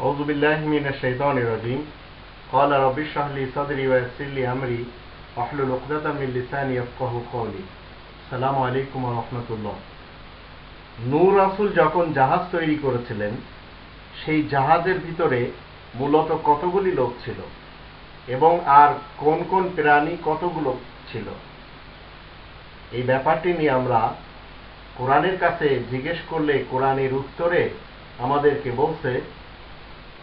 أعوذ بالله من الشيطان الرجيم قال رب اشرح لي صدري ويسر لي أمري واحلل عقدة من لساني يفقه قولي السلام عليكم ورحمة الله নূর রাসূল যখন জাহাজ তৈরি করেছিলেন সেই জাহাজের ভিতরে মূলত কতগুলি লোক ছিল এবং আর কোন কোন প্রাণী কতগুলো ছিল এই ব্যাপারটি নিয়ে আমরা কোরআনের কাছে জিজ্ঞেস করলে কোরআনের উত্তরে আমাদেরকে বলছে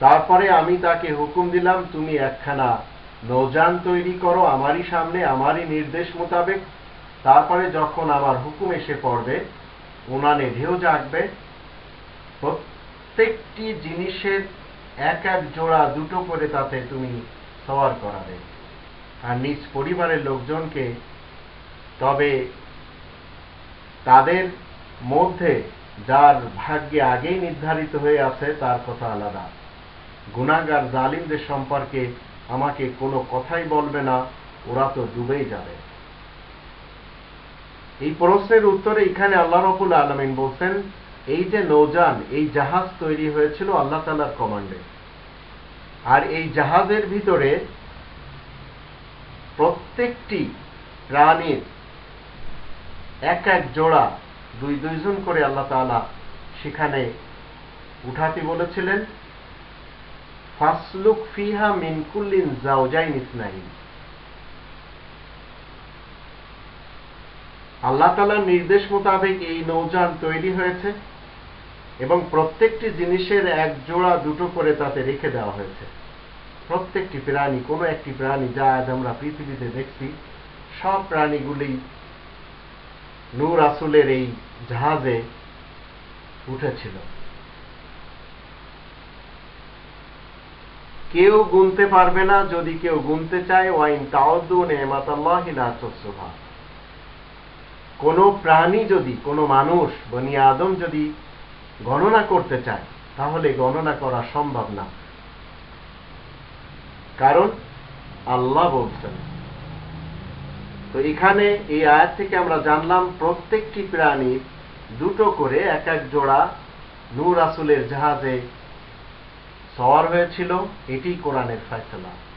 তারপরে আমি তাকে হুকুম দিলাম, তুমি একখানা নৌযান তৈরি করো আমারই সামনে, আমারই নির্দেশ মোতাবেক। তারপরে যখন আমার হুকুম এসে পড়বে, উনানে ঢেউ জাগবে, প্রত্যেকটি জিনিসের এক এক জোড়া দুটো করে তাতে তুমি সওয়ার করাবে। আর নিজ পরিবারের লোকজনকে, তবে তাদের মধ্যে যার ভাগ্যে আগেই নির্ধারিত হয়ে আছে, তার কথা আলাদা। গুণাগার জালিমদের সম্পর্কে আমাকে কোনো কথাই বলবে না, ওরা তো ডুবেই যাবে। এই প্রশ্নের উত্তরে এখানে আল্লাহ রবুল আলমিন বলছেন, এই যে নৌযান, এই জাহাজ তৈরি হয়েছিল আল্লাহ তালার কমান্ডে আর এই জাহাজের ভিতরে প্রত্যেকটি প্রাণীর এক এক জোড়া দুই দুইজন করে আল্লাহ তালা সেখানে উঠাতে বলেছিলেন। ফাসলুক ফিহা মিনকুল্লিন জাওজাইন ইসনাইন। আল্লাহ তালার নির্দেশ মোতাবেক এই নৌযান তৈরি হয়েছে এবং প্রত্যেকটি জিনিসের এক জোড়া দুটো করে তাতে রেখে দেওয়া হয়েছে। প্রত্যেকটি প্রাণী, কোনো একটি প্রাণী যা আজ আমরা পৃথিবীতে দেখছি, সব প্রাণীগুলি নূর আসুলের এই জাহাজে উঠেছিল। কেউ গুনতে পারবে না, যদি কেউ গুনতে চায়, ওয়াইন তাওদ্দু নেমাতাল্লাহি লা কোনো প্রাণী যদি, কোনো মানুষ, বনি আদম যদি গণনা করতে চায়, তাহলে গণনা করা সম্ভব না। কারণ আল্লাহ বলছেন। তো এখানে এই আয়াত থেকে আমরা জানলাম, প্রত্যেকটি প্রাণীর দুটো করে এক এক জোড়া নূর আসুলের জাহাজে সওয়ার হয়েছিল এটি কোরআনের ফয়সলা।